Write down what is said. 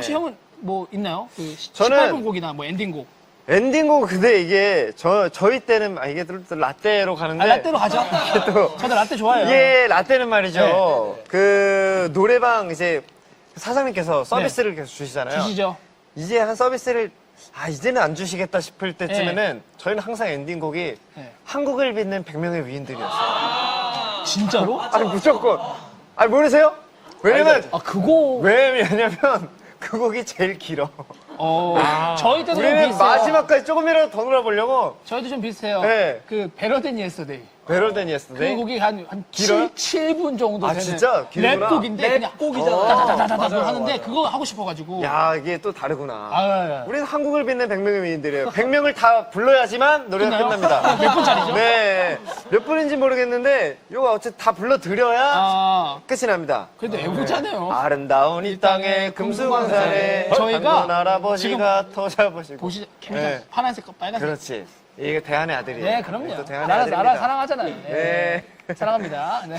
혹시 형은 뭐 있나요? 그 저는- 18분 곡이나 뭐 엔딩곡. 엔딩곡 근데 이게 저 저희 때는 아, 이게 또 라떼로 가는데 아, 라떼로 가죠. 또 저도 라떼 좋아해요. 이게 라떼는 말이죠. 네. 그 노래방 이제 사장님께서 서비스를 계속 주시잖아요. 네. 주시죠. 이제 한 서비스를 아 이제는 안 주시겠다 싶을 때쯤에는 저희는 항상 엔딩곡이 네. 한국을 빛낸 100명의 위인들이었어요. 진짜로? 아니 무조건. 아니 모르세요? 왜냐면 아, 그거. 왜냐면 그 곡이 제일 길어. 어, 저희 때도 좀 우리는 비슷해요. 마지막까지 조금이라도 더 놀아보려고 저희도 좀 비슷해요. 네. 그 베러덴 예스데이. 베럴 댄 그 예스데이. 곡이 한, 한 길어요? 7, 7분 정도 아, 되는 진짜? 길구나. 랩곡인데 그냥 곡이잖아. 다다다다다 하는데 그거 하고 싶어가지고. 야 이게 또 다르구나. 아, 우리는 한국을 빛낸 100명의 위인들이에요. 100명을 다 불러야지만 노래가 끝나요? 끝납니다. 몇 분짜리죠? 네. 몇 분인지 모르겠는데, 요거 어쨌든 다 불러드려야 아, 끝이 납니다. 그래도 애국자네요. 아름다운 이 땅의 금수강산에 저희가 아버지가 터 잡으시고. 보시, 네. 파란색, 빨간색. 그렇지. 이게 대한의 아들이에요. 네, 그럼요. 또 대한의 나라, 아들입니다. 나라 사랑하잖아요. 네. 네. 사랑합니다. 네.